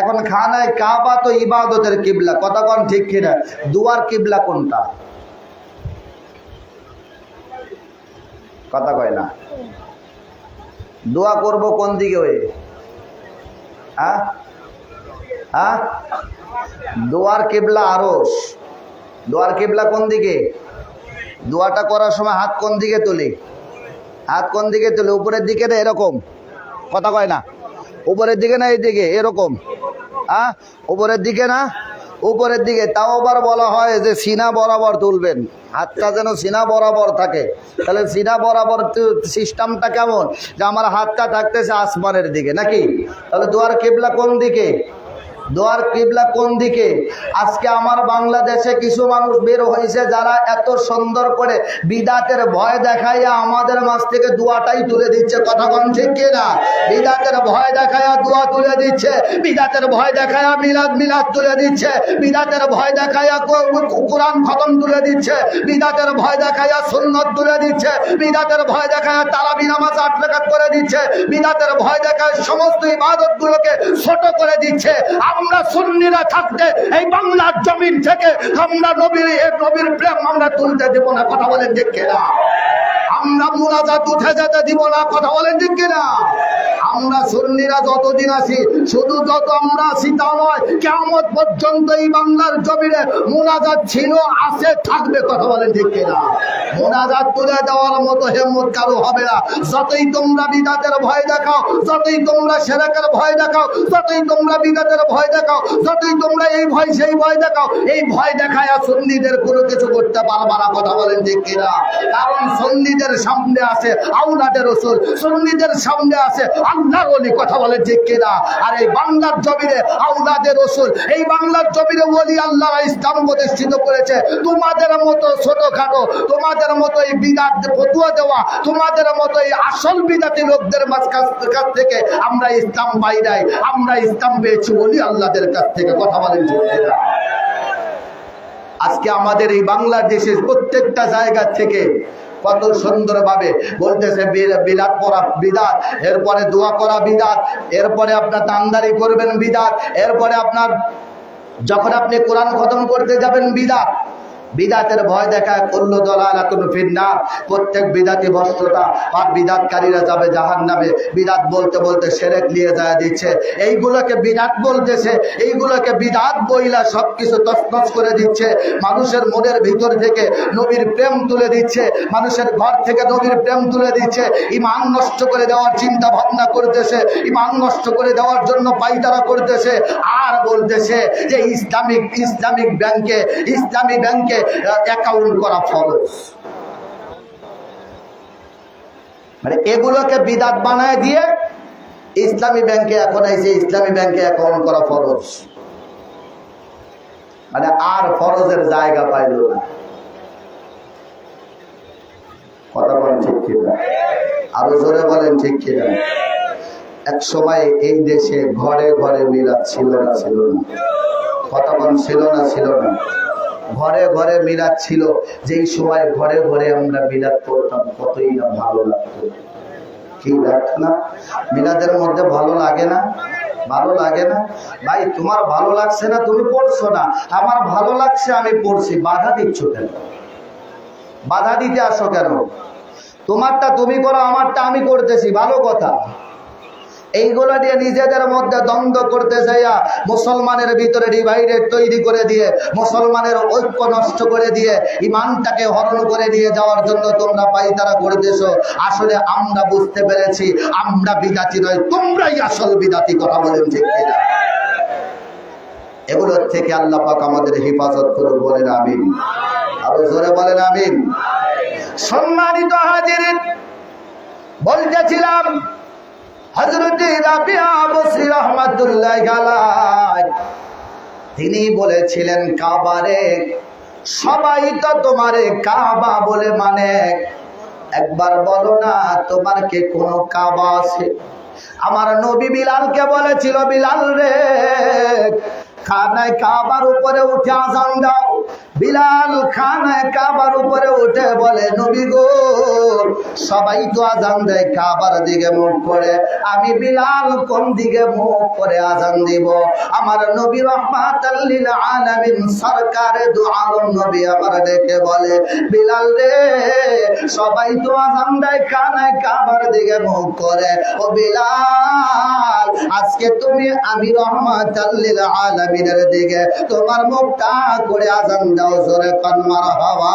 এখন খানায় কাবা তো ইবাদতের কিবলা, কথা কন ঠিক কিনা? দুয়ার কিবলা কোনটা? কথা কয় না। দোয়া করব কোন দিকে ওই? হ্যাঁ হ্যাঁ দোয়ার কেবলা আরস। দোয়ার কেবলা কোন দিকে? দোয়াটা করার সময় হাত কোন দিকে তুলি? হাত কোন দিকে তুলি? উপরের দিকে না এরকম? কথা কয় না। উপরের দিকে না এই দিকে এরকম? হ্যাঁ উপরের দিকে না? উপরের দিকে। তাও আবার বলা হয় যে সিনা বরাবর তুলবেন। হাতটা যেন সিনা বরাবর থাকে। তাহলে সিনা বরাবর সিস্টেমটা কেমন? যে আমার হাতটা থাকতেছে আসমানের দিকে, নাকি? তাহলে দুয়ার কেবলা কোন দিকে? দোয়ার কিবলা কোন দিকে? আজকে আমার বাংলাদেশে কিছু মানুষ বের হয়েছে যারা এত সুন্দর করে বিদাতের ভয় দেখাইয়া আমাদের মাছ থেকে দোয়াটাই তুলে দিচ্ছে। কথা কোন ঠিক কিনা? বিদাতের ভয় দেখাইয়া দোয়া তুলে দিচ্ছে। বিদাতের ভয় দেখাইয়া মিলাদ মিলাদ তুলে দিচ্ছে। বিদাতের ভয় দেখাইয়া কো- কোরআন খতম তুলে দিচ্ছে। বিদাতের ভয় দেখাইয়া সুন্নত তুলে দিচ্ছে। বিদাতের ভয় দেখাইয়া তারাবি নামাজ আট করে দিচ্ছে। বিদাতের ভয় দেখায় সমস্ত ইবাদত গুলোকে ছোট করে দিচ্ছে। আমরা সুন্নিরা থাকতে এই বাংলার জমিন থেকে আমরা নবীর নবীর প্রেম আমরা তুলতে দেব না, কথা বলে দেখে কিনা? আমরা মুনাজাত উঠে যেতে দিব না, কথা বলেন ঠিক কিনা? আমরা সুন্নিরা যতদিন আছি, শুধু যত আমরা আছি তা নয় কেমন পর্যন্ত এই বাংলার জমিনে মুনাজাত ছিল, আছে, থাকবে, কথা বলেন ঠিক কিনা? মুনাজাত তুলে দেওয়ার মতো হেমত কারও হবে না। যতই তোমরা বিদাতের ভয় দেখাও, যতই তোমরা সেরেকের ভয় দেখাও, যতই তোমরা বিদাতের ভয় দেখাও, যতই তোমরা এই ভয়, সেই ভয় দেখাও, এই ভয় দেখায় সন্নিদের কোনো কিছু করতে পারবা না, কথা বলেন ঠিক কিনা? কারণ সন্নিদের সামনে আছে, আউলাদের রসুল, সন্নিদের সামনে আছে, আল্লাহর অলি কথা বলেন ঠিক কিনা? আর এই বাংলার জমিনে আউলাদের রসুল, এই বাংলার জমিনে ওলি আল্লাহরা ইসলাম প্রতিষ্ঠিত করেছে। তোমাদের মতো ছোটখাটো, তোমাদের মতো এই বিদাত ফতুয়া দেওয়া, তোমাদের মতো এই আসল বিদাতি লোকদের কাছ থেকে আমরা ইসলাম পাই নাই, আমরা ইসলাম পেয়েছি ওলি আল্লাহদের কাছ থেকে কথা বলেন ঠিক কিনা? আজকে আমাদের এই বাংলাদেশের প্রত্যেকটা জায়গা থেকে কত সুন্দরভাবে বলতেছে বিলাত পড়া বিদাত, এরপরে দোয়া করা বিদাত, এরপরে আপনার দামদারি করবেন বিদাত, এরপরে আপনার যখন আপনি কোরআন খতম করতে যাবেন বিদাত বিদাতের ভয় দেখায় করল দলাল এখন ফিরনা প্রত্যেক বিদাতি বস্ত্রতা আর বিদাতকারীরা যাবে জাহান নামে বিদাত বলতে বলতে সেরেক নিয়ে যায় দিচ্ছে। এইগুলোকে বিদাত বলতেছে, এইগুলোকে বিদাত বইলা সব কিছু তসনস করে দিচ্ছে। মানুষের মনের ভিতর থেকে নবীর প্রেম তুলে দিচ্ছে। মানুষের ঘর থেকে নবীর প্রেম তুলে দিচ্ছে। ইমান নষ্ট করে দেওয়ার চিন্তা ভাবনা করতেছে। ইমান নষ্ট করে দেওয়ার জন্য পাইতারা করতেছে। আর বলতেছে যে ইসলামিক ইসলামিক ব্যাংকে, ইসলামী ব্যাংকে অ্যাকাউন্ট করা ফরজ। মানে এগুলোকে বিদাত বানায় দিয়ে ইসলামী ব্যাংকে এখন এসে ইসলামী ব্যাংকে অ্যাকাউন্ট করা ফরজ। মানে আর ফরজের জায়গা পাইল না। কথা বলেন ঠিক কিনা? আরও জোরে বলেন ঠিক কিনা? এক সময় এই দেশে ঘরে ঘরে মিলাদ ছিল না ছিল না। কথা বলেন, ছিল না ছিল না। ঘরে ঘরে মিলাদ ছিল, যেই সময় ঘরে ঘরে আমরা মিলাদ করতাম, কতই না ভালো লাগতো। কি লাগতো না? মিলাদের মধ্যে ভালো লাগে না? ভালো লাগে না? ভাই, তোমার ভালো লাগছে না, তুমি পড়ছো না। আমার ভালো লাগছে, আমি পড়ছি। বাধা দিচ্ছ কেন? বাধা দিতে আসো কেন? তোমারটা তুমি করো, আমারটা আমি করতেছি। ভালো কথা। এইগুলো নিয়ে নিজেদের মধ্যে দ্বন্দ্ব করতে যাইয়া মুসলমানের ভিতরে ডিভাইডেড তৈরি করে দিয়ে, মুসলমানের ঐক্য নষ্ট করে দিয়ে, ইমানটাকে হরণ করে নিয়ে যাওয়ার জন্য তোমরা পাইতারা করতেছ। আসলে আমরা বুঝতে পেরেছি, আমরা বিদাতি নয়, তোমরাই আসল বিদাতি, কথা বলেন ঠিক কিনা? এগুলোর থেকে আল্লাহ পাক আমাদের হেফাজত করুন বলেন আমিন। আরও জোরে বলেন আমিন। সম্মানিত হাজির বলতেছিলাম তিনি বলেছিলেন, কাবারে, সবাই তো তোমারে কাবা বলে মানে। একবার বলো না, তোমার কে কোনো কাবা আছে? আমার নবী বিলালকে বলেছিল, বিলাল রে খানায় কাবার উপরে উঠে আজান দাও। বিলাল খানায় কাবার উপরে উঠে বলে, নবী গো, সবাই তো আজান দেয়, কাবার দিকে মুখ করে। আমি বিলাল কোন দিকে মুখ করে আজান দিব? আমার নবী রহমাতাল্লিল আলামিন সরকারে দু আলম নবী আমার ডেকে বলে, বিলাল রে, সবাই তো আজান দেয় কানায় কাবার দিকে মুখ করে। ও বিলাল, আজকে তুমি আমি রহমাতাল্লিল আলামিনের দিকে তোমার মুখটা করে আজান দাও জোরে কন্মার হওয়া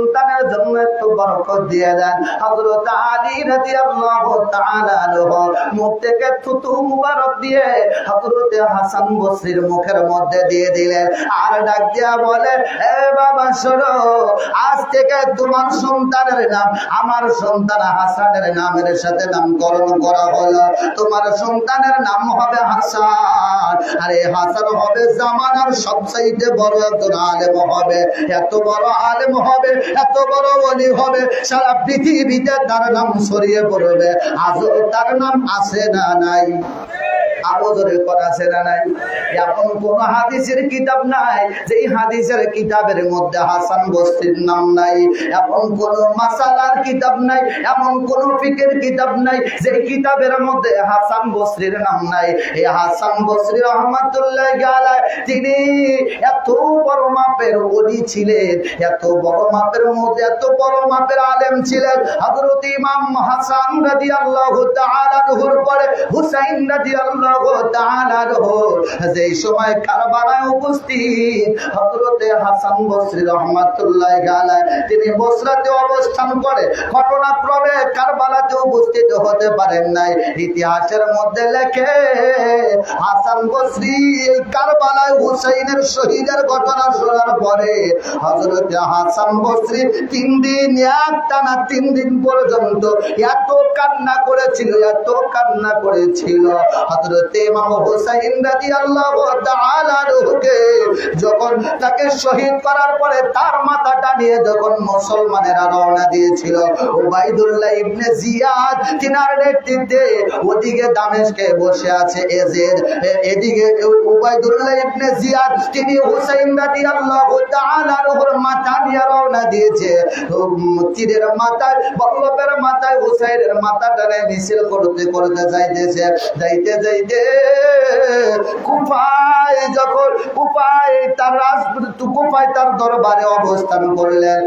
সন্তানের জন্য একটু বরকত দিয়ে দেন। হযরত আলী রাদিয়াল্লাহু তাআলা মুখ থেকে থুতু মুবারক দিয়ে হযরত হাসান বসরির মুখের মধ্যে দিয়ে দিলেন। আর ডাক দিয়া বলে, এ বাবা, শোনো, আজ থেকে তোমার সন্তানের নাম, আমার সন্তান হাসানের নামের সাথে নামকরণ করা হলো। তোমার সন্তানের নাম হবে হাসান। আরে হাসান হবে জামানার সবচাইতে বড় একজন আলেম হবে। এত বড় আলেম হবে এত বড় অলি হবে, সারা পৃথিবীতে তার নাম ছড়িয়ে পড়বে। আজও তার নাম আছে না নাই? আবদরে করা না নাই? এখন কোন হাদিসের কিতাব নাই, যেই হাদিসের কিতাবের মধ্যে হাসান বস্তির নাম নাই এমন কোন মাসালার কিতাব নাই, এমন কোন ফিকের কিতাব নাই যে কিতাবের মধ্যে হাসান বসরির নাম নাই। এই হাসান বসরি রহমাতুল্লাহ গালায় তিনি এত বড় মাপের ওলি ছিলেন, এত বড় মাপের মধ্যে এত বড় মাপের আলেম ছিলেন। হযরত ইমাম হাসান রাদিয়াল্লাহু তাআলা পরে, হুসাইন নহর যেই সময় উপস্থিত হাসান বসরি রহমাতুল্লাহ গালায় তিনি বসরাতে অবস্থান করে, ঘটনাক্রমে কারবালাতে উপস্থিত হতে পারেন নাই। ইতিহাসের মধ্যে লেখে, হাসান বসরি এই কারবালায় হুসাইনের শহীদের ঘটনা শোনার পরে হযরতে হাসান বসরি তিন দিন, এক টানা তিন দিন পর্যন্ত এত কান্না করেছিল, এত কান্না করেছিল। তাআলা যখন তাকে শহীদ করার পরে তার মাথাটা নিয়ে যখন মুসলমানেরা রওনা দিয়েছিল ওবাইদুল্লাহ ইবনে জিয়াদ তিনার নেতৃত্বে ওদিকে দামেশকে বসে আছে এজেদ এদিকে ওবাইদুল্লাহ ইবনে জিয়াদ তিনি হুসাইন রাদিয়াল্লাহু তাআলার উপর মাথা নিয়ে রওনা দিয়েছে। তীরের মাথায়, বল্লভের মাথায় হুসাইনের মাথাটারে মিছিল করতে করতে যাইতেছে, যাইতে যাইতে কুফায় যখন কুফায় তার রাজ কুফায় তার দরবারে অবস্থান করলেন।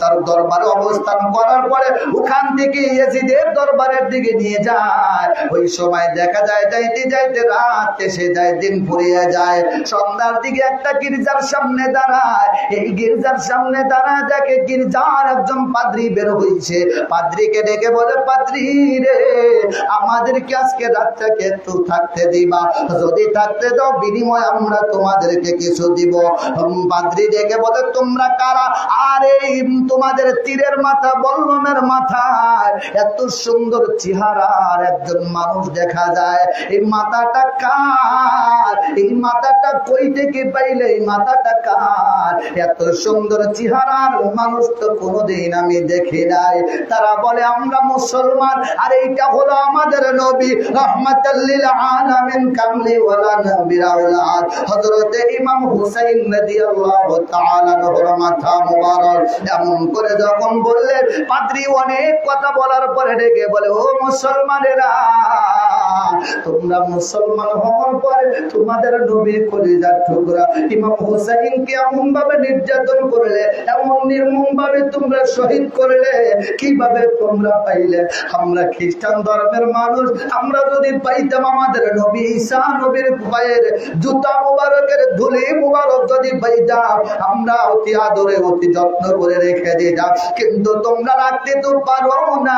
তার দরবারে অবস্থান করার পরে ওখান থেকে ইয়েজিদের দরবারের দিকে নিয়ে যায়। ওই সময় দেখা যায় যাইতে যাইতে রাত এসে যায়, দিন ফুরিয়ে যায়। সন্ধ্যার দিকে একটা গির্জার সামনে দাঁড়ায়। এই গির্জার সামনে দাঁড়ায় দেখে গির্জার একজন পাদ্রি বের হয়েছে পাদ্রিকে ডেকে বলে, পাদ্রি রে, আমাদেরকে আজকে রাতটাকে একটু থাকতে দিবা। যদি থাকতে দাও, বিনিময় আমরা তোমাদেরকে কিছু দিব। পাদ্রি ডেকে বলে, তোমরা কারা? আর এই তোমাদের তীরের মাথা, বল্লমের মাথায় এত সুন্দর চেহারার একজন মানুষ দেখা যায়। এই মাথাটা কার? এই মাথাটা কই থেকে পাইলে এই মাথাটা কার? এত সুন্দর চেহারার মানুষ তো কোনোদিন আমি দেখি নাই। তারা বলে, আমরা মুসলমান। আর এইটা হলো আমাদের নবী রহমাতাল্লিল কামলি ওয়ালা নবীর হযরতে ইমাম হুসাইন রাদিয়াল্লাহু তাআলা মুবারক। এমন করে যখন বললেন, পাদ্রী, অনেক কথা বলার পরে ডেকে বলে, ও মুসলমানেরা, তোমরা মুসলমান হওয়ার পরে তোমাদের নবীর কলিজার টুকরা ইমাম হুসাইনকে এমন ভাবে নির্যাতন করলে, এমন নির্মম ভাবে তোমরা শহীদ করলে, কীভাবে তোমরা পাইলে? আমরা খ্রিস্টান ধর্মের মানুষ, আমরা যদি পাইতাম আমাদের নবী ঈসা নবীর পায়ের জুতা মোবারক মুবারকের ধুলি মুবারক যদি পাইতাম, আমরা অতি আদরে, অতি যত্ন করে রেখে দিতাম। কিন্তু তোমরা রাখতে তো পারো না।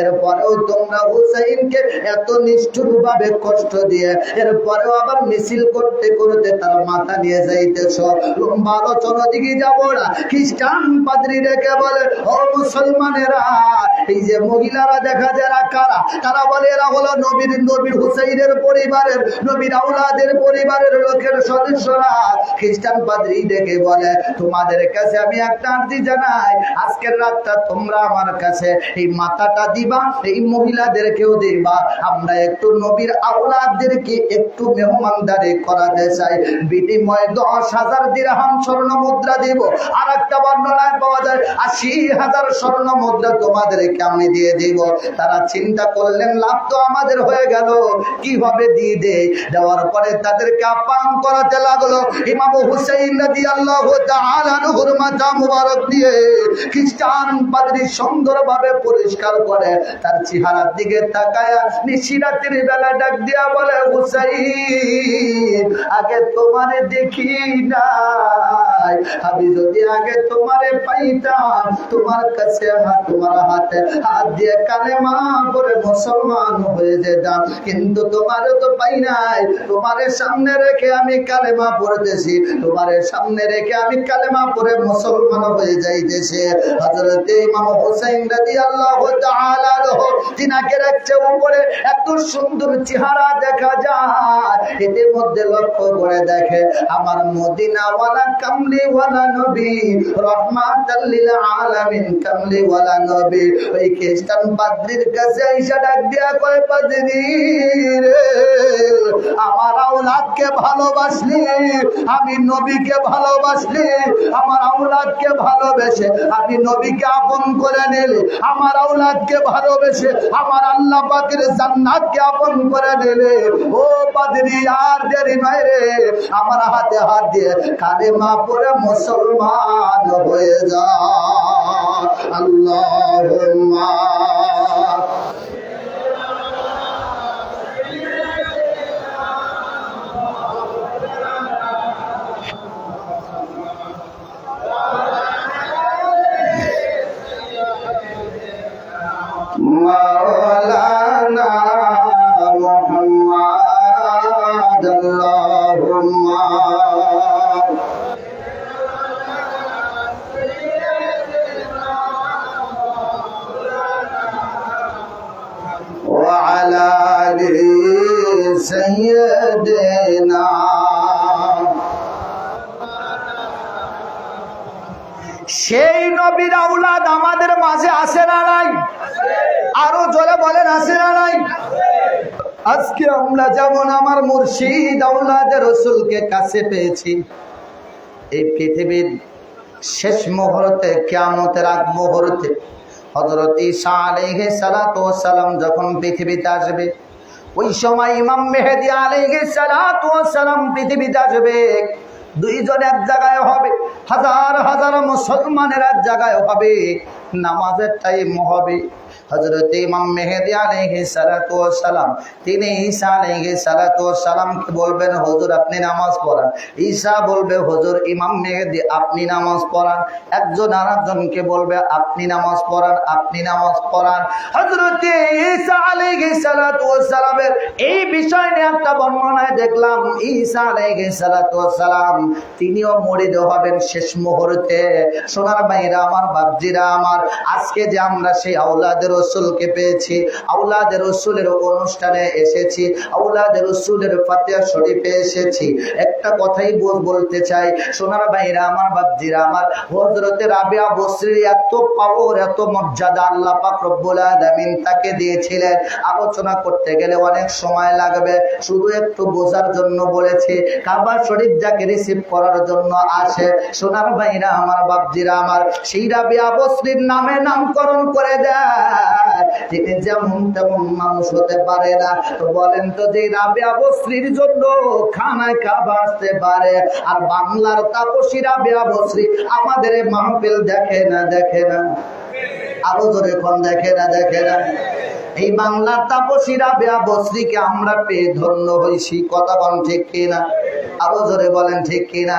এরপরেও তোমরা হুসাইনকে এত নিষ্ঠুর ভাবে কষ্ট দিয়ে, এরপরেও আবার মিছিল করতে করতে তার মাথা নিয়ে যাইতেছ। লম্বা আলোচনা দিকে যাব না। খ্রিস্টান পাদ্রী রেখে বলে, ও মুসলমানেরা, এই যে মহিলারা দেখা যায় এরা কারা? তারা বলে, এরা হলো নবীর নবীর হুসাইনের পরিবারের, নবীর আউলাদের পরিবারের লোকের সদস্যরা। খ্রিস্টান পাদ্রী ডেকে বলে, তোমাদের কাছে আমি একটা আর্জি জানাই। আজকের রাতটা তোমরা আমার কাছে এই মাথাটা দিবা, এই মহিলাদেরকেও দিবা। আমরা একটু নবীর আউলাদদেরকে একটু মেহমানদারি করাতে চাই। বিনিময়ে দশ হাজার দিরহাম স্বর্ণ মুদ্রা দিব। আর একটা বর্ণনায় পাওয়া যায়, আশি হাজার স্বর্ণ মুদ্রা তোমাদেরকে আমি দিয়ে দিব। তারা চিন্তা করলেন, লাভ তো আমাদের হয়ে গেল। কীভাবে দিয়ে দে দেওয়ার পরে তাদেরকে আপ্যায়ন করাতে লাগল। ইমাম হুসাইন রাজি আল্লাহ মুবারক দিয়ে খ্রিস্টান পাদ্রী সুন্দরভাবে পরিষ্কার করে তার চেহারার দিকে তাকায়া নিশিরাতের বেলা ডাক দিয়া বলে, হুসাইন, আগে তোমারে দেখি নাই। আমি যদি আগে তোমারে পাইতাম, তোমার কাছে হাত, তোমার হাতে হাত দিয়ে কানে মা করে মুসলমান হয়ে যেতাম। কিন্তু তোমারও তো পাই নাই। তোমার সামনে রেখে আমি কালেমা পড়তেছি। তোমার সামনে রেখে আমি কালেমা পড়ে মুসলমান হয়ে যাইতেছে। হযরত ইমাম হোসেন তাআলা রাখছে উপরে। এত সুন্দর চেহারা দেখা যায়। মধ্যে লক্ষ্য করে দেখে, আমার মদিনা ওয়ালা কামলি ওয়ালা নবী, রহমাতাল লিল আলামিন নবী, ওই খ্রিস্টান পাদ্রীর কাছে আইসা ডাক দিয়া কয়, পাদ্রী রে, আমার আওলাদকে ভালোবাসলি, আমি নবীকে ভালোবাসলি, আমার আওলাদকে ভালোবেসে, আমি নবীকে আপন করে নিলি, আমার আওলাদকে ভালোবেসে আমার আল্লাহ পাকের জান্নাতকে আপন করে দিলে। ও পাদরি, আর দেরি নয় রে। আমার হাতে হাত দিয়ে কালে মা পরে মুসলমান হয়ে যা। আল্লাহুম্মা। নবীর আউলাদ আমাদের মাঝে আসে না নাই? আরও জোরে বলেন, আসে না নাই? আজকে আমরা যেমন আমার মুর্শিদ আউলাদের রসুলকে কাছে পেয়েছি, এই পৃথিবীর শেষ মুহূর্তে, কেয়ামতের আগ মুহূর্তে হজরত ঈসা আলাইহি সালাতু সালাম যখন পৃথিবীতে আসবে, ওই সময় ইমাম মেহেদি আলাইহি সালাতু সালাম পৃথিবীতে আসবে। দুইজন এক জায়গায় হবে হাজার হাজার মুসলমানের এক জায়গায় হবে নামাজের টাইম হবে। হজরত ইমাম তিনি ঈসা বলবেন আপনি নামাজ পড়ান। ঈসা বলবে ইমাম আপনি নামাজ পড়ান। একজন বলবে, আপনি নামাজ পড়ান, আপনি নামাজ পড়ান। ঈসা এই বিষয় নিয়ে একটা বর্ণনায় দেখলাম, ঈসা সালাম তিনিও মরিদ হবেন শেষ মুহূর্তে। সোনার ভাইরা আমার, বাপজিরা আমার, আজকে যে আমরা সেই আউলাদের রসুলকে পেয়েছি আউলাদের রসুলের অনুষ্ঠানে এসেছি আউলাদের রসুলের ফাতিয়া শরীফে এসেছি। একটা কথাই বল বলতে চাই, সোনার ভাইরা, আমার বাপজিরা, আমার হজরতে রাবিয়া বসরির এত পাওয়ার এত মর্যাদা আল্লাহ পাক রব্বুল আলামিন তাকে দিয়েছিলেন। আলোচনা করতে গেলে অনেক সময় লাগবে, শুধু একটু বোঝার জন্য বলেছি, কাবা শরীফ যাকে রিসিভ করার জন্য আসে, সোনার ভাইরা, আমার বাপজিরা, আমার সেই রাবিয়া বসরির নামে নামকরণ করে দেয়। যেমন তেমন মানুষ হতে পারে না। তো বলেন তো যে জন্য খানায় কাবা আসতে পারে। আর বাংলার তাপসী আমাদের মাহফিল দেখে না দেখে না। আরও জোরে কোন দেখে না দেখে না। এই বাংলার তাপসীরা ব্যবশ্রীকে আমরা পেয়ে ধন্য হয়েছি কথা বলেন ঠিক কিনা? আরও জোরে বলেন ঠিক কিনা?